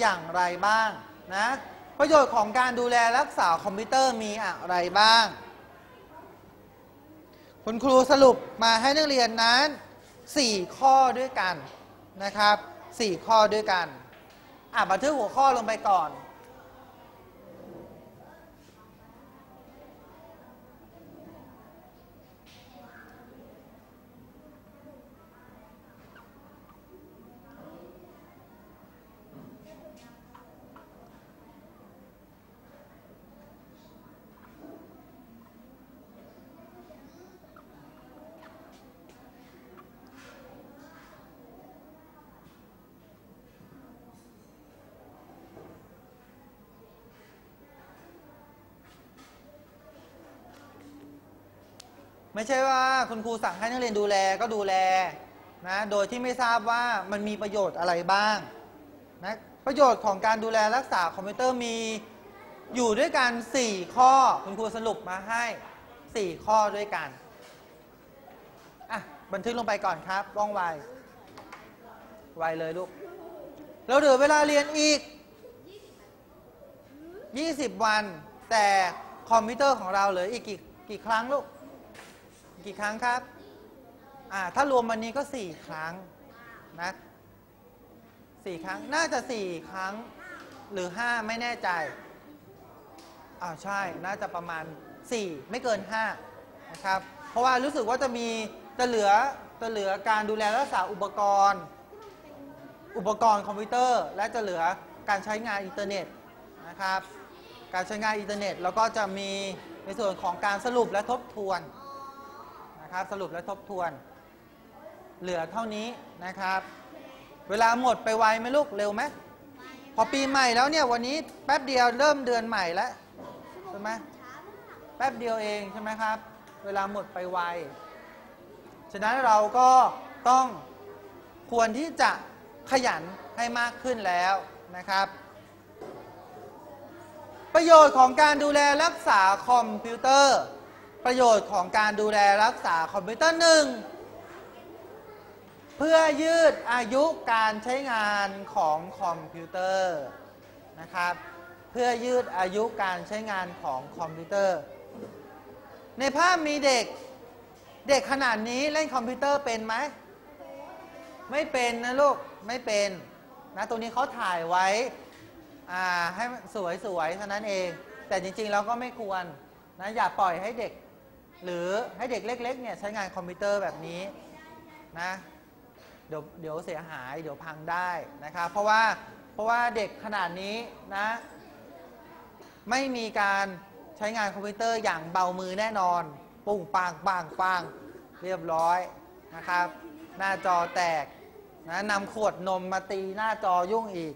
อย่างไรบ้างนะประโยชน์ของการดูแลรักษาคอมพิวเตอร์มีอะไรบ้างคุณครูสรุปมาให้นักเรียนนั้น 4 ข้อด้วยกันนะครับ 4 ข้อด้วยกัน อะบันทึกหัวข้อลงไปก่อน ไม่ใช่ว่าคุณครูสั่งให้นักเรียนดูแลก็ดูแลนะโดยที่ไม่ทราบว่ามันมีประโยชน์อะไรบ้างนะประโยชน์ของการดูแลรักษาคอมพิวเตอร์มีอยู่ด้วยกัน 4 ข้อคุณครูสรุปมาให้ 4 ข้อด้วยกันอะบันทึกลงไปก่อนครับว่องไวไวเลยลูกเราเหลือเวลาเรียนอีก 20 วัน แต่คอมพิวเตอร์ของเราเหลืออีกกี่กี่ครั้งลูก กี่ครั้งครับอ่าถ้ารวมวันนี้ก็4ครั้งนะสี่ครั้งน่าจะ4ครั้งหรือ5ไม่แน่ใจอ่าใช่น่าจะประมาณ4ไม่เกิน5นะครับเพราะว่ารู้สึกว่าจะมีจะเหลือจะเหลือการดูแลรักษาอุปกรณ์ อุปกรณ์คอมพิวเตอร์ และจะเหลือการใช้งานอินเทอร์เน็ตนะครับการใช้งานอินเทอร์เน็ตแล้วก็จะมีในส่วนของการสรุปและทบทวน นะครับสรุปและทบทวน เหลือเท่านี้นะครับ เวลาหมดไปไวไหมลูกเร็วไหมพอปีใหม่แล้วเนี่ยวันนี้แป๊บเดียวเริ่มเดือนใหม่แล้วใช่ไหมแป๊บเดียวเองใช่ไหมครับ เวลาหมดไปไวฉะนั้นเราก็ต้องควรที่จะขยันให้มากขึ้นแล้วนะครับ ประโยชน์ของการดูแลรักษาคอมพิวเตอร์ ประโยชน์ของการดูแลรักษาคอมพิวเตอร์หนึ่งเพื่อยืดอายุการใช้งานของคอมพิวเตอร์นะครับเพื่อยืดอายุการใช้งานของคอมพิวเตอร์ ในภาพมีเด็กเด็กขนาดนี้เล่นคอมพิวเตอร์เป็นไหมไม่เป็นนะลูกไม่เป็นนะตรงนี้เขาถ่ายไว้อ่าให้สวยๆเท่านั้นเอง แต่จริงๆเราก็ไม่ควรนะอย่าปล่อยให้เด็ก หรือให้เด็กเล็กๆเนี่ยใช้งานคอมพิวเตอร์แบบนี้นะเดี๋ยวเดี๋ยวเสียหายเดี๋ยวพังได้นะครับเพราะว่าเพราะว่าเด็กขนาดนี้นะไม่มีการใช้งานคอมพิวเตอร์อย่างเบามือแน่นอนปุ้งปังปังปังเรียบร้อยนะครับ หน้าจอแตกนะนำขวดนมมาตีหน้าจอยุ่งอีก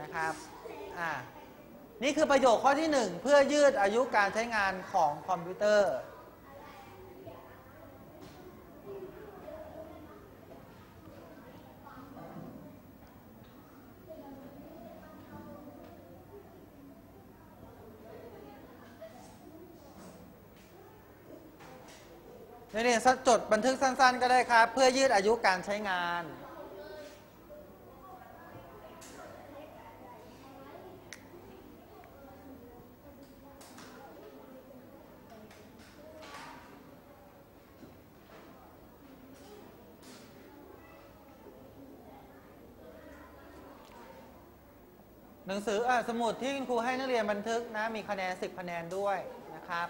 นะครับอ่านี่คือประโยคข้อที่ 1 เพื่อยืดอายุการใช้งานของคอมพิวเตอร์ นี่ๆจดบันทึกสั้น ๆ ก็ได้ครับ เพื่อยืดอายุการใช้งานหนังสืออสมุดที่คุณครูให้นักเรียนบันทึกนะ มีคะแนน 10 คะแนนด้วยนะครับ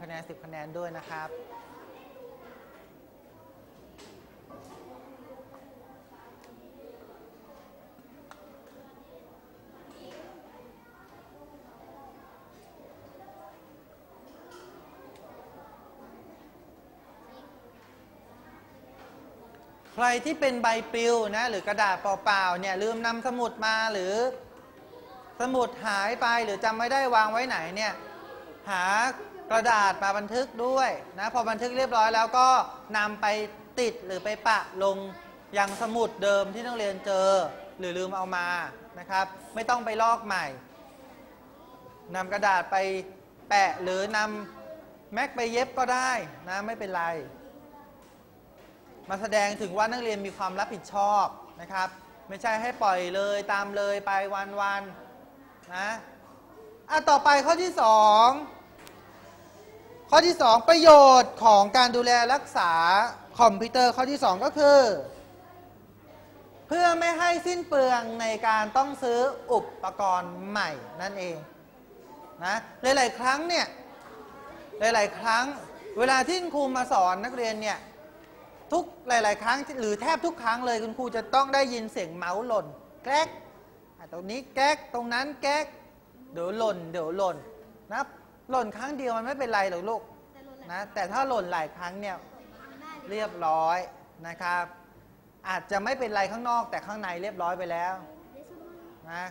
คะแนน 10 คะแนนด้วยนะครับ ใครที่เป็นใบปลิวนะหรือกระดาษเปล่าๆเนี่ยลืมนำสมุดมาหรือสมุดหายไปหรือจำไม่ได้วางไว้ไหนเนี่ยหากระดาษมาบันทึกด้วยนะพอบันทึกเรียบร้อยแล้วก็นำไปติดหรือไปปะลงยังสมุดเดิมที่นักเรียนเจอ หรือลืมเอามานะครับ ไม่ต้องไปลอกใหม่นำกระดาษไปแปะหรือนำแม็กไปเย็บก็ได้นะไม่เป็นไร มาแสดงถึงว่านักเรียนมีความรับผิดชอบนะครับ ไม่ใช่ให้ปล่อยเลยตามเลยไปวันๆนะอะต่อไปข้อที่สองข้อที่สองประโยชน์ของการดูแลรักษาคอมพิวเตอร์ข้อที่สองก็คือ เพื่อไม่ให้สิ้นเปลืองในการต้องซื้ออุปกรณ์ใหม่นั่นเองนะหลาย ๆ ครั้งเนี่ยหลาย ๆ ครั้ง เวลาที่ครูมาสอนนักเรียนเนี่ย ทุกหลาย ๆ ครั้งหรือแทบทุกครั้งเลยคุณครูจะต้องได้ยินเสียงเมาส์หล่น แก๊กตรงนี้แก๊กตรงนั้นแก๊กเดี๋ยวหล่น เดี๋ยวหล่นนะหล่นครั้งเดียวมันไม่เป็นไรหรอกลูกนะแต่ถ้าหล่นหลายครั้งเนี่ยเรียบร้อยนะครับ อาจจะไม่เป็นไรข้างนอกแต่ข้างในเรียบร้อยไปแล้วนะ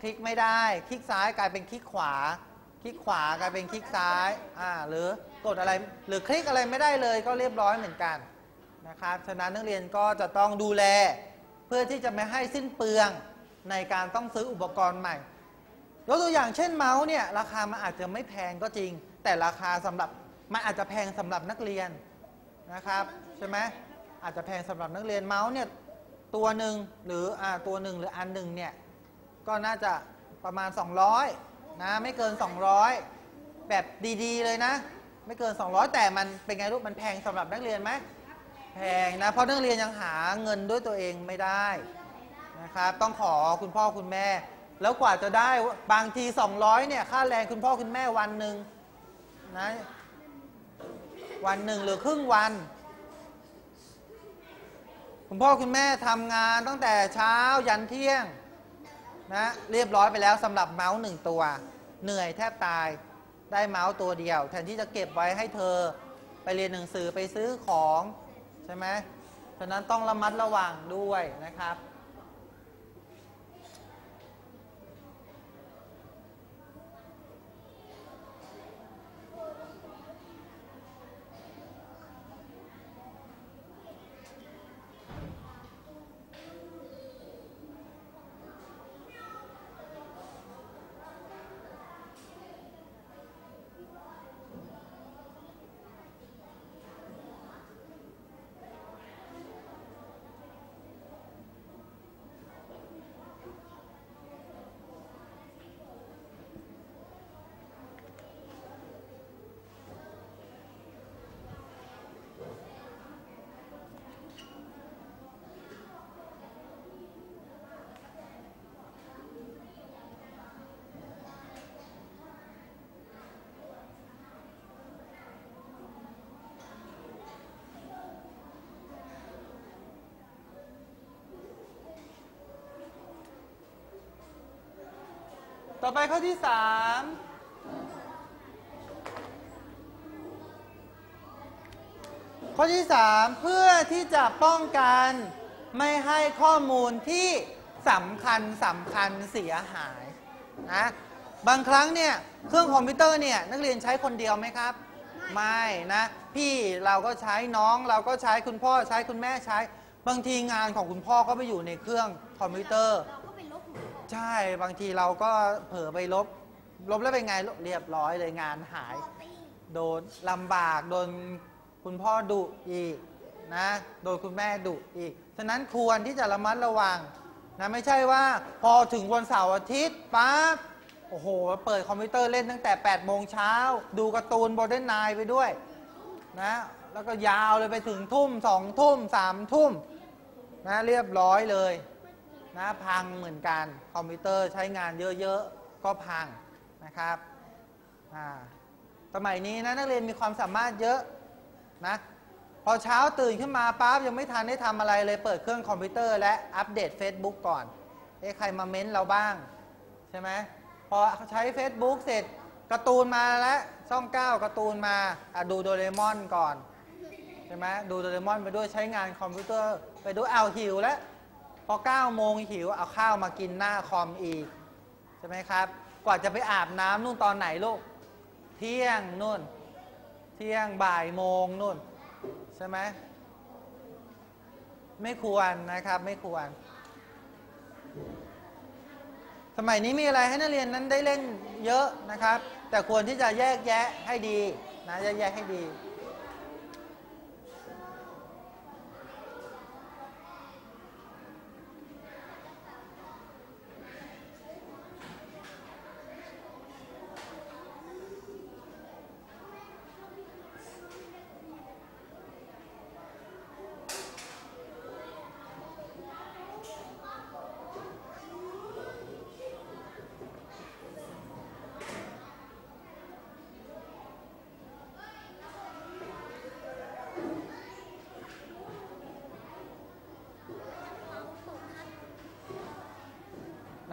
คลิกไม่ได้ คลิกซ้ายกลายเป็นคลิกขวา คลิกขวากลายเป็นคลิกซ้ายอ่าหรือกดอะไรหรือคลิกอะไรไม่ได้เลยก็เรียบร้อยเหมือนกัน นะครับฉะนั้นนักเรียนก็จะต้องดูแล เพื่อที่จะไม่ให้สิ้นเปลืองในการต้องซื้ออุปกรณ์ใหม่ยกตัวอย่างเช่นเมาส์เนี่ยราคามันอาจจะไม่แพงก็จริง แต่ราคาสำหรับมันอาจจะแพงสำหรับนักเรียนนะครับใช่ไหมอาจจะแพงสำหรับนักเรียนเมาส์เนี่ยตัวหนึ่งหรืออ่าตัวหนึ่งหรืออันหนึ่งเนี่ยก็น่าจะประมาณ 200นะไม่เกิน 200 แบบดีๆเลยนะ ไม่เกิน 200 แต่มันเป็นไงลูกมันแพงสำหรับนักเรียนไหม พงนะ เพราะนักเรียนยังหาเงินด้วยตัวเองไม่ได้นะครับต้องขอคุณพ่อคุณแม่ แล้วกว่าจะได้บางที 200เนี่ยค่าแรงคุณพ่อคุณแม่วันหนึ่งนะวันหนึ่งหรือครึ่งวัน คุณพ่อคุณแม่ทำงานตั้งแต่เช้ายันเที่ยงนะเรียบร้อยไปแล้วสำหรับเมาส์หนึ่งตัว เหนื่อยแทบตายได้เมาส์ตัวเดียว แทนที่จะเก็บไว้ให้เธอไปเรียนหนังสือไปซื้อของ ใช่ไหมฉะนั้นต้องระมัดระวังด้วยนะครับ ต่อไปข้อที่สามข้อที่สามเพื่อที่จะป้องกันไม่ให้ข้อมูลที่สำคัญสำคัญเสียหายนะบางครั้งเนี่ยเครื่องคอมพิวเตอร์เนี่ยนักเรียนใช้คนเดียวไหมครับ ไม่นะ พี่เราก็ใช้น้องเราก็ใช้คุณพ่อใช้คุณแม่ใช้ บางทีงานของคุณพ่อก็ไปอยู่ในเครื่องคอมพิวเตอร์ ใช่บางทีเราก็เผลอไปลบ ลบแล้วเป็นไงเรียบร้อยเลยงานหายโปรตีนโดนลำบากโดนคุณพ่อดุอีกนะโดนคุณแม่ดุอีก ฉะนั้นควรที่จะระมัดระวังนะไม่ใช่ว่าพอถึงวันเสาร์อาทิตย์ปั๊บโอ้โห เปิดคอมพิวเตอร์เล่นตั้งแต่8โมงเช้า ดูการ์ตูนโบเดนไนไปด้วยนะแล้วก็ยาวเลยไปถึงทุ่มสองทุ่มสามทุ่มนะเรียบร้อยเลย นะพังเหมือนกันคอมพิวเตอร์ใช้งานเยอะๆก็พังนะครับอ่าสมัยนี้นะนักเรียนมีความสามารถเยอะนะพอเช้าตื่นขึ้นมาปั๊บยังไม่ทันได้ทำอะไรเลยเปิดเครื่องคอมพิวเตอร์และอัปเดต Facebook ก่อนเอ๊ะใครมาเม้นเราบ้าง ใช่ไหมพอใช้ Facebook เสร็จการ์ตูนมาแล้วช่องเก้าการ์ตูนมาอะดูโดเรมอนก่อน ใช่ไหมดูโดเรมอนไปด้วยใช้งานคอมพิวเตอร์ ไปดูเอาหิวแล้ว พอ9โมงหิวเอาข้าวมากินหน้าคอมอีกใช่ไหมครับ กว่าจะไปอาบน้ำนู่นตอนไหนลูก เที่ยงนู่น เที่ยงบ่ายโมงนู่นใช่ไหมไม่ควรนะครับไม่ควร สมัยนี้มีอะไรให้นักเรียนนั้นได้เล่นเยอะนะครับ แต่ควรที่จะแยกแยะให้ดีนะแยกแยะให้ดี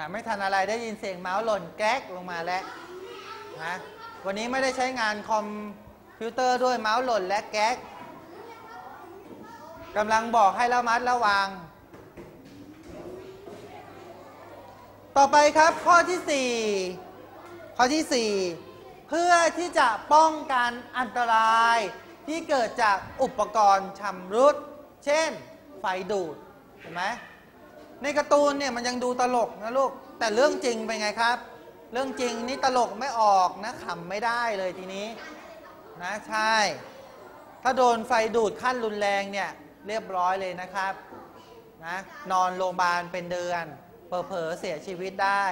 ะไม่ทันอะไรได้ยินเสียงเมาส์หล่นแก๊กลงมาแล้วนะวันนี้ไม่ได้ใช้งานคอมพิวเตอร์ด้วยเมาส์หล่นและแก๊กกำลังบอกให้ระมัดระวัง ต่อไปครับข้อที่ 4 ข้อที่ 4 เพื่อที่จะป้องกันอันตรายที่เกิดจากอุปกรณ์ชำรุด เช่น ไฟดูด เห็นไหม ในการ์ตูนเนี่ยมันยังดูตลกนะลูก แต่เรื่องจริงเป็นไงครับ เรื่องจริงนี่ตลกไม่ออกนะขำไม่ได้เลยทีนี้นะใช่ ถ้าโดนไฟดูดขั้นรุนแรงเนี่ยเรียบร้อยเลยนะครับนะนอนโรงพยาบาลเป็นเดือนเผลอเสียชีวิตได้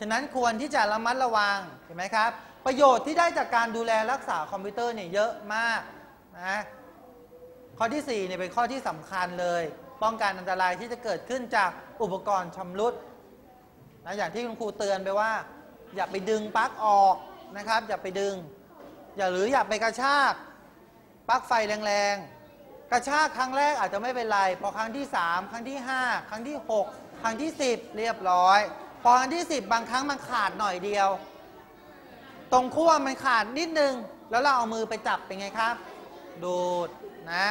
ฉะนั้นควรที่จะระมัดระวังเห็นไหมครับ ประโยชน์ที่ได้จากการดูแลรักษาคอมพิวเตอร์เนี่ยเยอะมากนะข้อที่4เนี่ยเป็นข้อที่สำคัญเลย ป้องกันอันตรายที่จะเกิดขึ้นจาก อุปกรณ์ชำรุดนะอย่างที่คุณครูเตือนไปว่า อย่าไปดึงปลั๊กออกนะครับ อย่าไปดึง อย่าหรืออย่าไปกระชากปลั๊กไฟแรงๆ กระชากครั้งแรกอาจจะไม่เป็นไร พอครั้งที่ 3 ครั้งที่ 5 ครั้งที่ 6 ครั้งที่ 10 เรียบร้อย พอครั้งที่ 10 บางครั้งมันขาดหน่อยเดียว ตรงขั้วมันขาดนิดนึง แล้วเราเอามือไปจับเป็นไงครับ ดูดนะ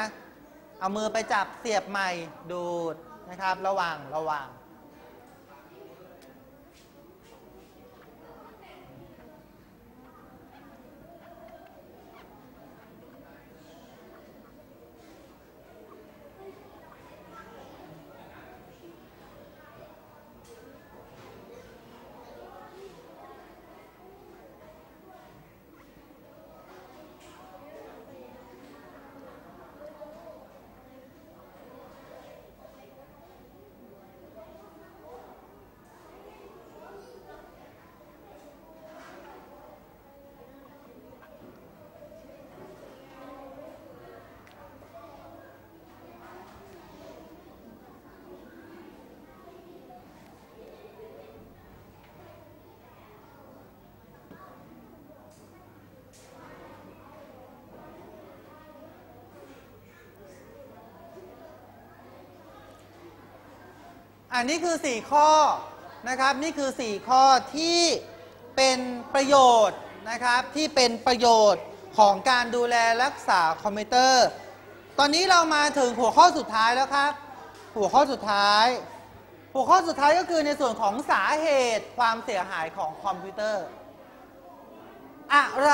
เอามือไปจับเสียบใหม่ ดูด นะครับ ระวังระวัง อันนี้คือ 4 ข้อนะครับนี่คือ 4 ข้อที่เป็นประโยชน์นะครับที่เป็นประโยชน์ของการดูแลรักษาคอมพิวเตอร์ ตอนนี้เรามาถึงหัวข้อสุดท้ายแล้วครับ หัวข้อสุดท้าย หัวข้อสุดท้ายก็คือในส่วนของสาเหตุความเสียหายของคอมพิวเตอร์ อะไร